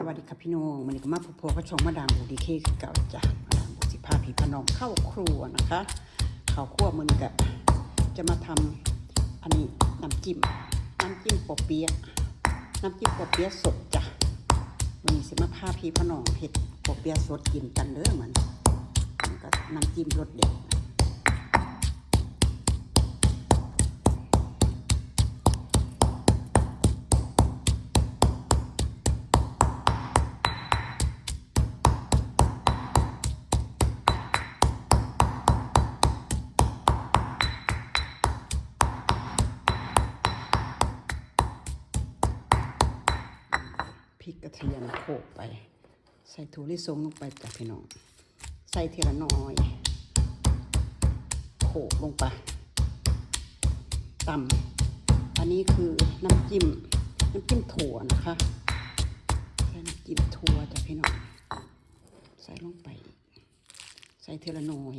สวัสดีครับพี่น้องวันนี้ก็มาพบพกับช่องมาดามบูดีเคคือเก่าจ้ะมาดามบูสิพาพี่พน้องเข้าครัวนะคะข้าวคั่วมือนี้กับจะมาทำอันนี้น้ำจิ้มน้ำจิ้มปอเปี๊ยะน้ำจิ้มปอเปี๊ยะสดจ้ะวันนี้สิมาพาพี่พน้องเผ็ดปอเปี๊ยะสดกินกันเด้อเหมือนมันก็น้ำจิ้มรสเด็ด ส่ถั่วลิสงลงไปจ้ะพี่น้อง ใส่ทีละน้อย โขลกลงไปตำอันนี้คือน้ำจิ้ม น้ำจิ้มถั่วนะคะใส่น้ำจิ้มถั่วจ้ะพี่น้อง ใส่ลงไป ใส่ทีละน้อย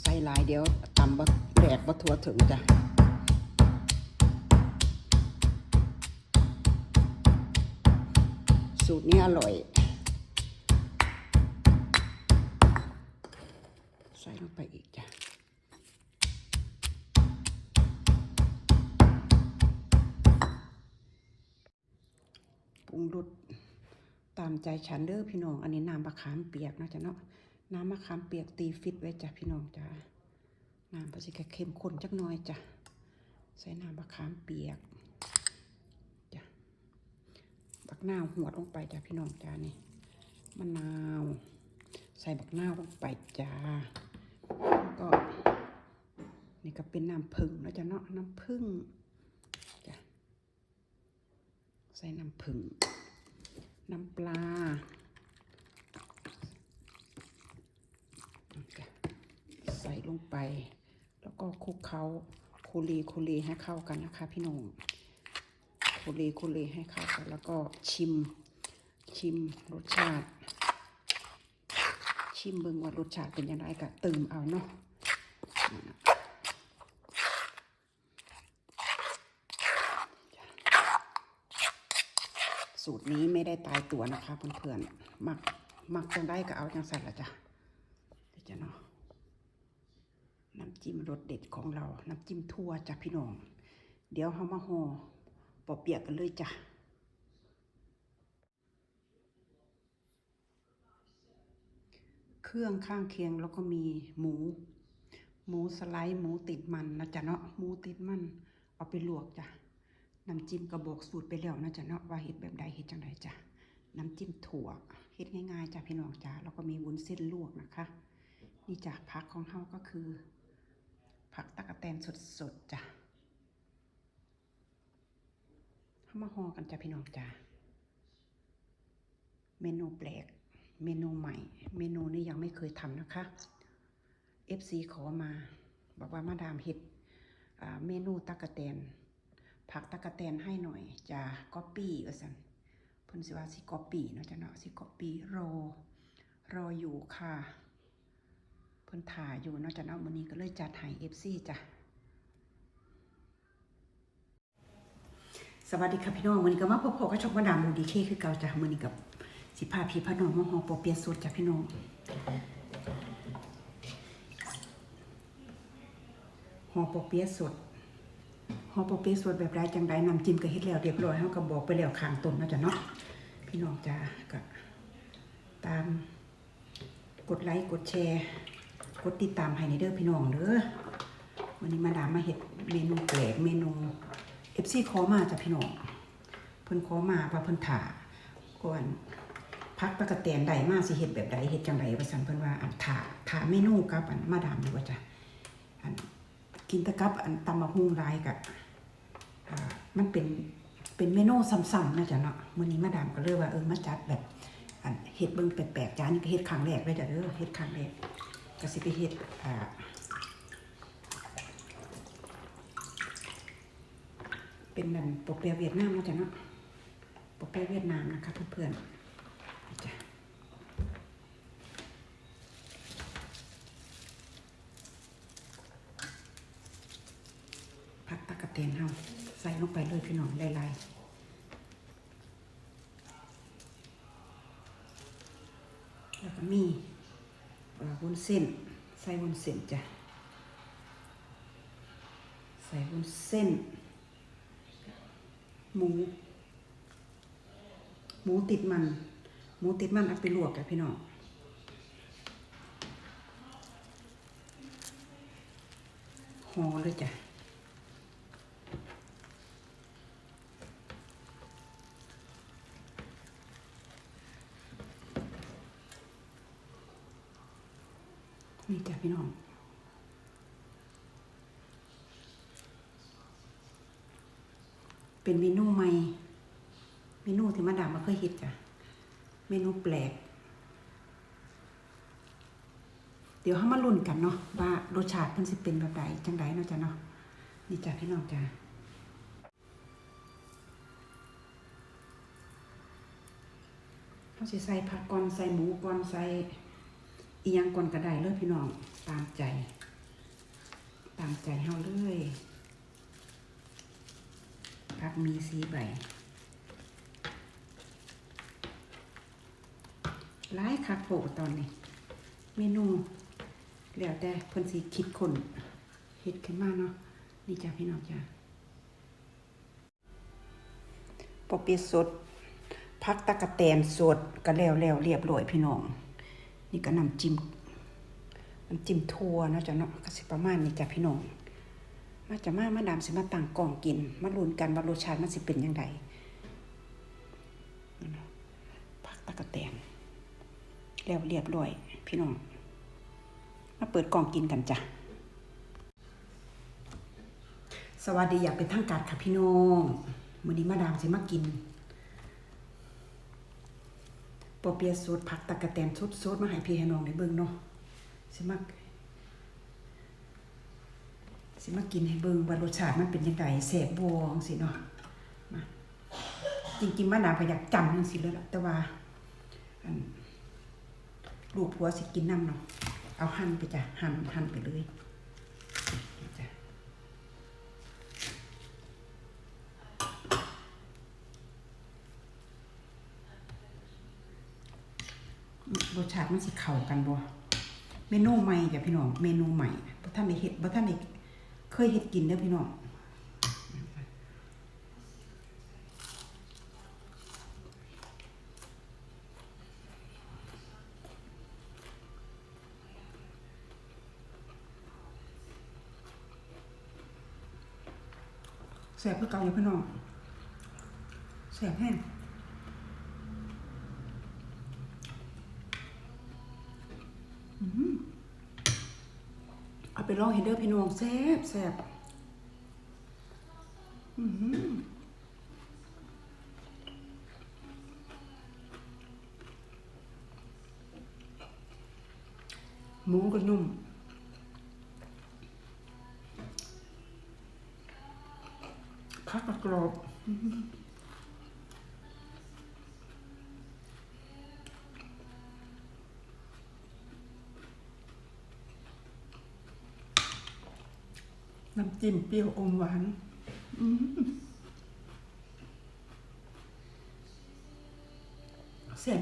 ใส่หลายเดี๋ยวตำบะแดกบะถั่วถึงจ้ะ สูตรนี้อร่อย ใส่ลงไปอีกจ้ะปรุงรสตามใจฉันเด้อพี่น้อง อันนี้น้ำมะขามเปียกนะจ๊ะเนาะ น้ำมะขามเปียกตีฟิตไว้จ้ะพี่น้องจ้ะน้ำภาษีเข้มข้นจักน่อยจ้ะ ใส่น้ำมะขามเปียก จ้ะ บัก นาวหัวลงไปจ้ะพี่น้องจ้านี่มะนาว ใส่บักนาวลงไปจ้าแล้วก็นี่ก็เป็นน้ำผึ้งนะจ๊ะเนาะน้ำผึ้งจ้ะใส่น้ำผึ้งน้ำปลาจ้ะใส่ลงไป แล้วก็คลุกเคล้าคูรีคูรีให้เข้ากันนะคะพี่น้อง คุรีคุรีให้เข้ากันแล้วก็ชิมชิมรสชาติ ชิมเบิ่งว่ารสชาติเป็นยังไงก็เติมเอาเนาะสูตรนี้ไม่ได้ตายตัวนะคะเพื่อนๆมักมักจังได้ก็เอาจังสันละจ้ะเดี๋ยวจะเนาะน้ำจิ้มรสเด็ดของเรา น้ำจิ้มทั่วจ้ะพี่น้อง เดี๋ยวเขามาห่อ ปอเปียกกันเลยจ้ะเครื่องข้างเคียงแล้วก็มีหมู หมูสไลด์หมูติดมันนะจ๊ะเนาะหมูติดมัน เอาไปลวกจ้ะน้ำจิ้มกระบอกสูตรไปแล้วนะจ๊ะเนาะว่าเห็ดแบบใดเห็ดจังใดจ้ะน้ำจิ้มถั่วเห็ดง่ายๆจ้ะพี่น้องจ้ะแล้วก็มีวุ้นเส้นลวกนะคะนี่จ้ะผักของเขาก็คือ ผักตะกะแตนสดๆจ้ะ เข้ามาห่อกันจ้ะพี่น้องจ้าเมนูแปลก เมนูใหม่ เมนูนี้ยังไม่เคยทำนะคะ FC ขอมา บอกว่ามาดามเห็ดเมนูตะกะแตน ผักตะกะแตนให้หน่อยจะก๊อปปี้ว่าสันเพิ่นสิว่าสิก๊อปปี้เนาะจ้ะเนาะสิก๊อปปี้รอ รออยู่ค่ะเพิ่นถ่ายอยู่เนาะจ้ะเนาะมื้อนี้ก็เลยจัดให้ FC จ้ะ สวัสดีค่ะพี่น้องวันนี้ก็มาพบกับช่องมาดามูดีเคคือเก่าจ้ะมื้อนี้กับสิพาพี่พาน้องมาหอปอเปียะสดจ้ะพี่น้องหอปอเปียะสดหอปอเปียะสดแบบไรจังไดน้ำจิ้มก็เฮ็ดแล้วเรียบร้อยเฮาก็บอกไปแล้วข้างต้นนะจ้ะเนาะพี่น้องจ้าก็ตามกดไลค์กดแชร์กดติดตามให้ในเด้อพี่น้องเด้อวันนี้มาดามมาเฮ็ดเมนูแปลกเมนู ฟซีขอมาจ้ะพี่น้อง เพิ่นขอมาว่าเพิ่นถ่าก่อนพักตะกะแตนใดมาสิเฮ็ดแบบใดเฮ็ดจังไดว่าซั่นเพิ่นว่าอันถ่าถ่าเมนูกับอันมาดามอยู่ว่าจ้ะอันกินตะกับอันตำมะฮุ่งหลายกับอ่ามันเป็นเป็นเมนูซ้ำๆนะจ๊ะเนาะมื้อนี้มาดามก็เลยว่าเออมาจัดแบบอันเฮ็ดเบิ่งแปลกๆจ้านี่ก็เฮ็ดครั้งแรกเลยจ้ะเด้อเฮ็ดครั้งแรกก็สิไปเฮ็ดอ่า เป็นแบบปกเปีเวียดนามนะจ๊ะเนาะปกเปีเวียดนามนะคะเพื่อนๆจ้ะผักตะกะเตนเฮาใส่ลงไปเลยพี่น้องลายๆแล้วก็มีวุ้นเส้น ใส่วุ้นเส้นจ้ะ ใส่วุ้นเส้น หมู หมูติดมัน หมูติดมันเอาไปลวกกับพี่น้องห่อเลยจ้ะนี่จ้ะพี่น้อง เป็นเมนูใหม่ เมนูที่มาดามมาเคยเห็ดจ้ะ เมนูแปลก เดี๋ยวเขามาลุ้นกันเนาะว่ารสชาติมันสิเป็นแบบใดจังไดเนาะจ้ะเนาะนี่จ้ะพี่น้องจ้ะเขาสิใส่ผักก่อนใส่หมูก่อนใส่อียังก่อนก็ได้เลยพี่น้องตามใจ ตามใจเฮาเลย กมีสีใบหลายคักโผตอนนี้ เมนู แล้วแต่เพิ่นสิคิดคนเฮ็ดขึ้นมาเนาะนี่จ้ะพี่น้องจ้ะปอเปี๊ยสดพักตะกะแตนสดก็แล้วแล้วเรียบร้อยพี่น้อง นี่ก็น้ำจิ้มน้ำจิ้มทั่วเนาะจ้ะเนาะก็สิประมาณนี้จ้ะพี่น้อง มาจะมามาดามสิมาตั้งกล่องกิน มาลุ้นกันว่ารสชาติมันสิเป็นยังไงพักตะกะแตนแล้วเรียบร้อย พี่น้อง มาเปิดกล่องกินกันจ้ะสวัสดีอยากเป็นทางการค่ะพี่น้องมื้อนี้มาดามสิมากินปอเปียะสดผักตะกะแตนสดสดๆมาให้พี่ให้น้องได้เบิ่งเนาะสิมา สิมากินให้เบิ่งว่ารสชาติมันเป็นจังไดแซ่บบ่จังซี่เนาะมาจริงๆมาดามก็อยากจำจังซี่เลยล่ะแต่ว่าอันลูกผัวสิกินน้ำเนาะเอาหั่นไปจ้ะหั่นหั่นไปเลยจ้ะรสชาติมันสิเข้ากันบ่เมนูใหม่จ้ะพี่น้องเมนูใหม่บ่ท่านได้เฮ็ดบ่ท่านได้ เคยเฮ็ดกินเด้อพี่น้องแสบเพื่อเกาอยู่พี่น้องแสบแห้งอื้อหือเอา ไปลองเฮดเดอร์พี่น้องแสบแสบอื้อหือหมูก็นุ่มผักกกรอบ น้ำจิ้มเปรี้ยวอมหวานอื้อหือ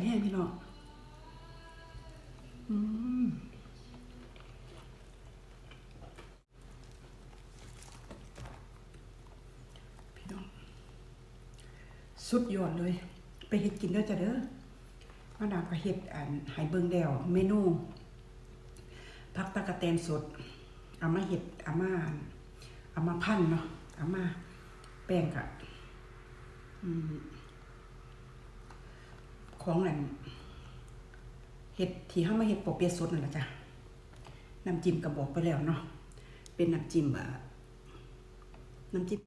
แห้งพี่น้องพี่น้อง สุดยอดเลย ไปเฮ็ดกินด้อจ้ะเด้อมาดามก็เฮ็ดอันให้เบิงแล้วเมนูผักตะกะแตนสดอามาเฮ็ดอามา เอามาพันเนาะเอามาแป้งกะอืมของนั่นเห็ดที่เฮามาเห็ดปอเปี๊ยสดนั่นละจ้ะน้ำจิ้มกระบอกไปแล้วเนาะเป็นน้ำจิ้มอะน้ำจิ้ม